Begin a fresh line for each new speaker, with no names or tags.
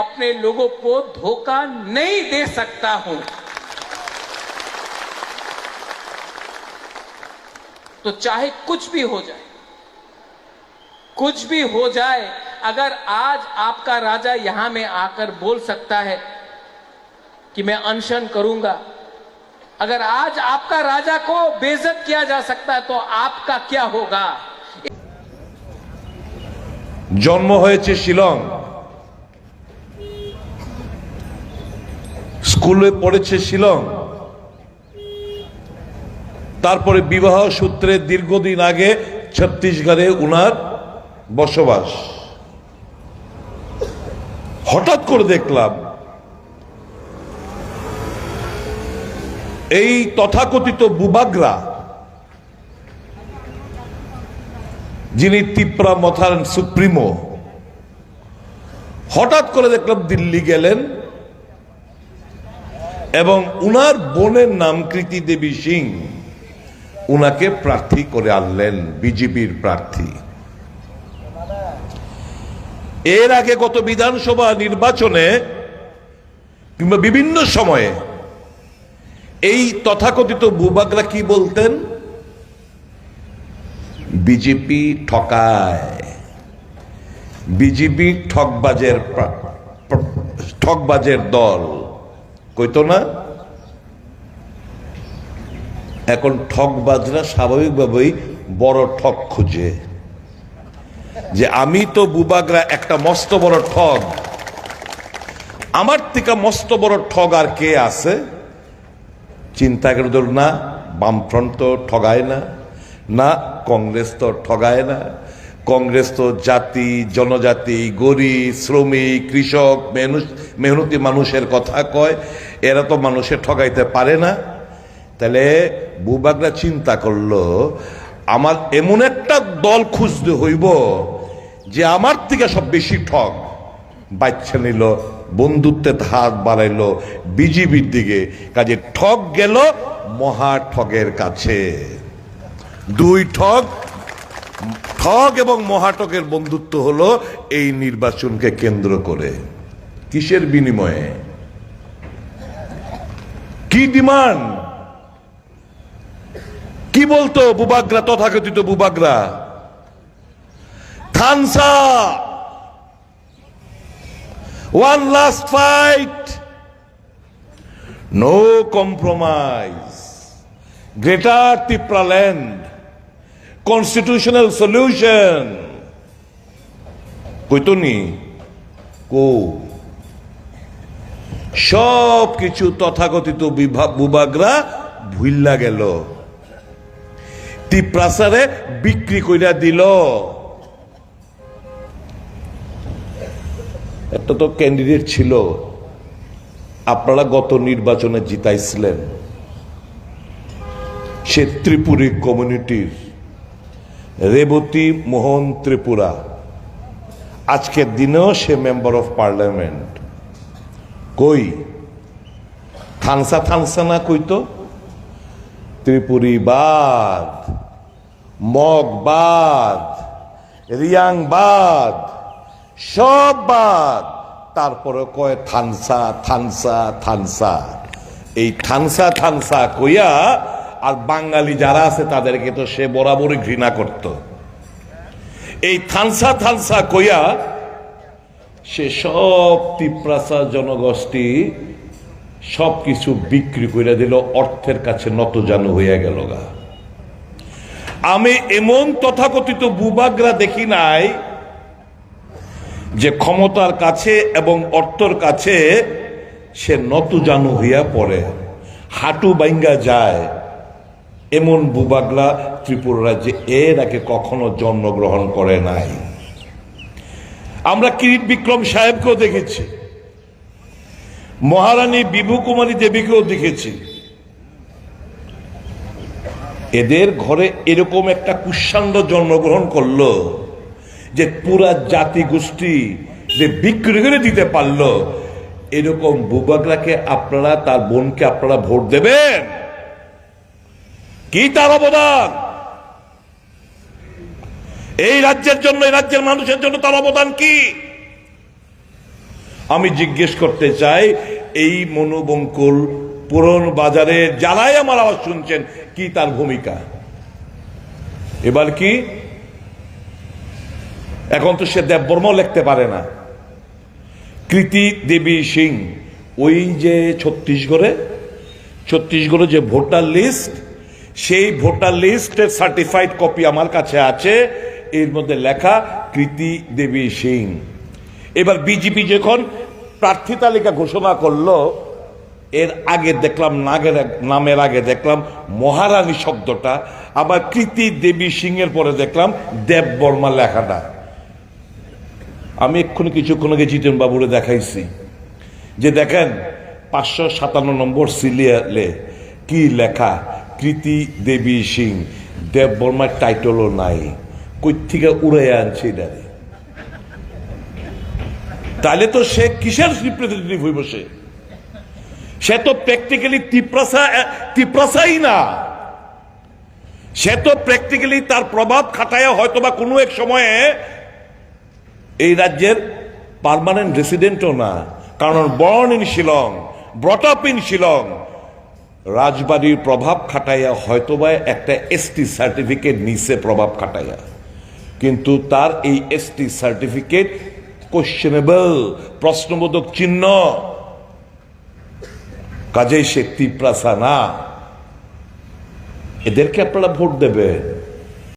अपने लोगों को धोखा नहीं दे सकता हूं तो चाहे कुछ भी हो जाए कुछ भी हो जाए अगर आज आपका राजा यहां में आकर बोल सकता है कि मैं अनशन करूंगा अगर आज आपका राजा को बेइज्जत किया जा सकता है तो आपका क्या होगा
জন্ম হয়েছে শিলং স্কুলে পড়েছে শিলং। তারপরে বিবাহ সূত্রে দীর্ঘদিন আগে ছত্তিশগড়ে উনার বসবাস। হঠাৎ করে দেখলাম, এই তথাকথিত বুবাগ্রা, যিনি তিপ্রা মথার সুপ্রিমো, হঠাৎ করে দেখলাম দিল্লি গেলেন এবং উনার বোনের নাম কৃতি দেবী সিং। উনাকে প্রার্থী করে আনলেন, বিজেপির প্রার্থী। এর আগে গত বিধানসভা নির্বাচনে কিংবা বিভিন্ন সময়ে এই তথাকথিত বুবাগরা কি বলতেন? বিজেপি ঠকায়। বিজেপি ঠকবাজের ঠকবাজের দল। কইতো না এখন ঠকবাজরা স্বাভাবিকভাবেই বড় ঠক খুঁজে। যে আমি তো বুবাগরা একটা মস্ত বড় ঠগ। আমার থেকে মস্ত বড় ঠগ আর কে আছে? চিন্তা করে ধর না, বামফ্রন্ট তো ঠগায় না না কংগ্রেস তো ঠগায় না কংগ্রেস তো জাতি, জনজাতি, গরিব, শ্রমিক, কৃষক মেহনত- মানুষের কথা কয়, এরা তো মানুষের ঠগাইতে পারে না। তাহলে বুবাগরা চিন্তা করল, আমার এমন একটা দল খুঁজতে হইব যে আমার থেকে সব বেশি ঠগ। বাচ্চা নিল, বন্ধুত্বের হাত বাড়াইলো, বিজিবির দিকে। কাজে ঠগ গেল মহা ঠগের কাছে। দুই ঠগ ঠগ এবং মহাটকের বন্ধুত্ব হলো এই নির্বাচনকে কেন্দ্র করে। কিসের বিনিময়ে? কি ডিমান্ড? কি বলতো বুবাগ্রা, তথাকথিত বুবাগ্রা? থানসা! One last fight no compromise greater Tipraland constitutional solution কইতো নি? কো? সব কিছু তথাকথিত বুবাগরা ভুইল্লা গেল। তিপ্রাসারে বিক্রি কইরা দিল। একটা তো ক্যান্ডিডেট ছিল। আপনারা গত নির্বাচনে জিতাইছিলেন। সে ত্রিপুরী কমিউনিটির রেবতী মোহন ত্রিপুরা। আজকের দিনেও সে মেম্বার অফ পার্লামেন্ট কই? থানসা থানসা না কইতো ত্রিপুরী বাদ মগ বাদ রিয়াং বাদ সব বাদ তারপরে কয় থানসা থানসা থানসা এই থানসা থানসা কইয়া আর বাঙালি যারা আছে তাদেরকে তো সে বরাবরই ঘৃণা করত। এই থানসা থানসা কইয়া সে সব তিপ্রাসা জনগোষ্ঠী সব কিছু বিক্রি করে দিল, অর্থের কাছে নত জানু হইয়া গেল গা। আমি এমন তথাকথিত বুবাগরা দেখি নাই যে ক্ষমতার কাছে এবং অর্থর কাছে সে নত জানু হইয়া পড়ে। হাঁটু বাইঙ্গা যায়। এমন বুবাগলা ত্রিপুরা রাজ্যে এর আগে কখনো জন্মগ্রহণ করে নাই। আমরা কিরিট বিক্রম সাহেবকেও দেখেছি। মহারানী বিভু কুমারী দেবীকেও দেখেছি। এদের ঘরে এরকম একটা কুষাণ্ড জন্মগ্রহণ করল যে পুরা জাতি গোষ্ঠী যে বিক্রি করে দিতে পারল। এরকম বুবাগলাকে আপনারা, তার বোনকে আপনারা ভোট দেবেন? কি তার অবদান? এই রাজ্যের জন্য, এই রাজ্যের মানুষের জন্য তার অবদান কি? আমি জিজ্ঞেস করতে চাই, এই মনোবঙ্কুল পুরন বাজারে যারাই আমার আওয়াজ শুনছেন, কি তার ভূমিকা? এবার কি? এখন তো সে দেববর্মাও লিখতে পারে না। কৃতি দেবী সিং, ওই যে ছত্তিশগড়ে ছত্তিশগড়ে যে ভোটার লিস্ট সেই ভোটার লিস্টের সার্টিফাইড কপি আমার কাছে আছে। এর মধ্যে লেখা, কৃতি দেবী সিং। এবার বিজেপি যখন প্রার্থী তালিকা ঘোষণা করল, এর আগে দেখলাম, নাগের নামের আগে দেখলাম, মহারানী শব্দটা। আবার কৃতি দেবী সিং এর পরে দেখলাম, দেব বর্মা লেখাটা। আমি এক্ষুনি কিছুক্ষণ আগে জিতেন বাবুরে দেখাইছি। যে দেখেন, পাঁচশো সাতান্ন নম্বর সিলিয়ালে কি লেখা কৃতি দেবী সিং দেব বর্মার টাইটলও নাই। কই থেকে উড়ে আনছে এটারে তাহলে তো সে কিসের রিপ্রেজেন্টেটিভ হইব সে? সে তো প্র্যাকটিক্যালি তিপ্রাসা তিপ্রাসাই না। সে তো প্র্যাকটিক্যালি তার প্রভাব খাটায় হয়তোবা কোনো এক সময়ে এই রাজ্যের পার্মানেন্ট রেসিডেন্টও না। কারণ born in Shillong brought up in Shillong রাজবাড়ির প্রভাব খাটাইয়া হয়তোবা একটা এসটি সার্টিফিকেট নিচে প্রভাব খাটাইয়া। কিন্তু তার এই এসটি সার্টিফিকেট কোশ্চেনেবল প্রশ্নবোধক চিহ্ন। কাজেই সে তিপ্রাসা না। এদেরকে আপনারা ভোট দেবেন।